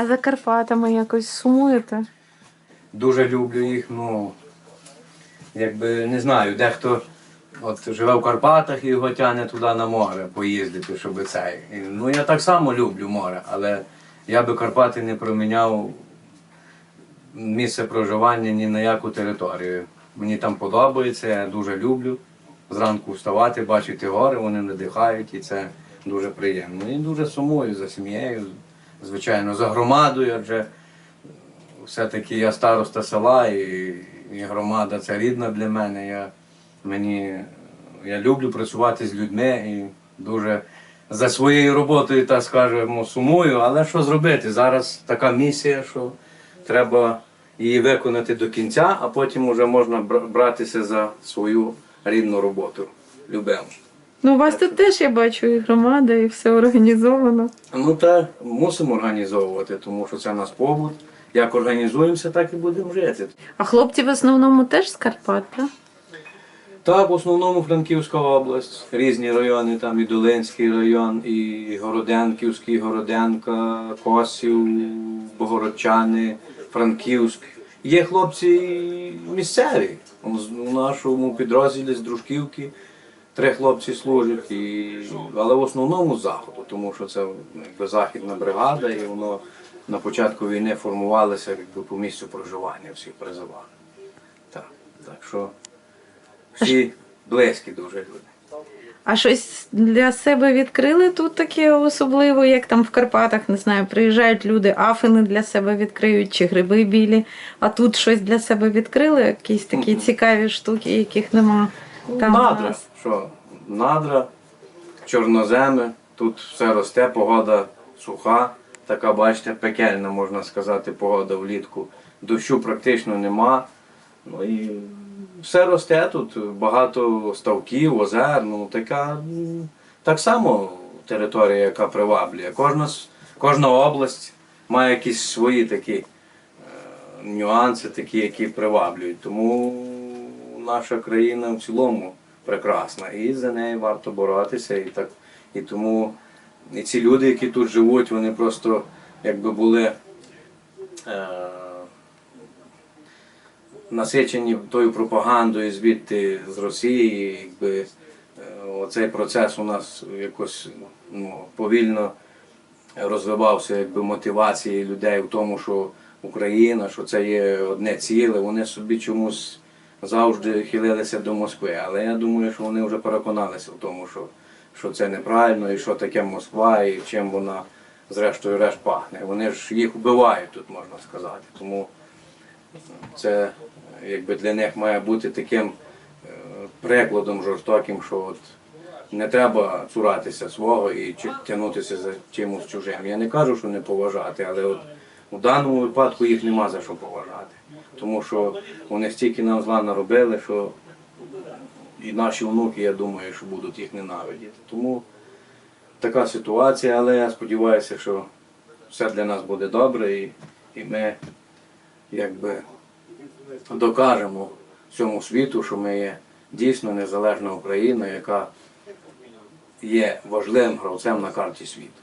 А за Карпатами якось сумуєте? Дуже люблю їх, ну якби не знаю, дехто от живе в Карпатах і його тягне туди на море поїздити, щоб це. Ну я так само люблю море, але я би Карпати не проміняв місце проживання ні на яку територію. Мені там подобається, я дуже люблю. Зранку вставати, бачити гори, вони надихають і це дуже приємно. І дуже сумую за сім'єю, звичайно, за громадою, адже все-таки я староста села і, і громада це рідна для мене. Я, мені, я люблю працювати з людьми і дуже за своєю роботою, так скажемо, сумую. Але що зробити? Зараз така місія, що треба її виконати до кінця, а потім вже можна братися за свою рідну роботу. Любимо. Ну, у вас тут теж я бачу і громада, і все організовано. Ну так, мусимо організовувати, тому що це наш побут. Як організуємося, так і будемо жити. А хлопці в основному теж з Карпат, так? Так, в основному Франківська область, різні райони, там і Долинський район, і Городенківський, Городенка, Косів, Богородчани, Франківськ. Є хлопці місцеві. У у нашому підрозділі з Дружківки три хлопці служать, і... але в основному з заходу, тому що це якби, західна бригада, і воно на початку війни формувалося якби, по місцю проживання всіх призивали. Так, так що всі близькі дуже люди. А щось для себе відкрили тут таке особливе, як там в Карпатах, не знаю, приїжджають люди, афини для себе відкриють, чи гриби білі. А тут щось для себе відкрили, якісь такі цікаві штуки, яких нема там. надра. Що? Надра, чорноземи, тут все росте, погода суха, така, бачите, пекельна, можна сказати, погода влітку. Дощу практично нема. Ну і все росте тут, багато ставків, озер, ну така так само територія, яка приваблює. Кожна, кожна область має якісь свої такі е, нюанси, такі, які приваблюють. Тому наша країна в цілому прекрасна. І за неї варто боротися. І, так, і тому і ці люди, які тут живуть, вони просто якби були. Е, насичені тою пропагандою звідти з Росії, якби е, оцей процес у нас якось ну, повільно розвивався якби мотивації людей в тому, що Україна, що це є одне ціле, вони собі чомусь завжди хилилися до Москви. Але я думаю, що вони вже переконалися в тому, що, що це неправильно і що таке Москва, і чим вона зрештою решт пахне. Вони ж їх вбивають тут, можна сказати. Тому це якби для них має бути таким е, прикладом жорстоким, що от не треба цуратися свого і тягнутися за чимось чужим. Я не кажу, що не поважати, але от у даному випадку їх нема за що поважати. Тому що вони стільки нам зла наробили, що і наші внуки, я думаю, що будуть їх ненавидіти. Тому така ситуація, але я сподіваюся, що все для нас буде добре і, і ми якби докажемо всьому світу, що ми є дійсно незалежна Україна, яка є важливим гравцем на карті світу.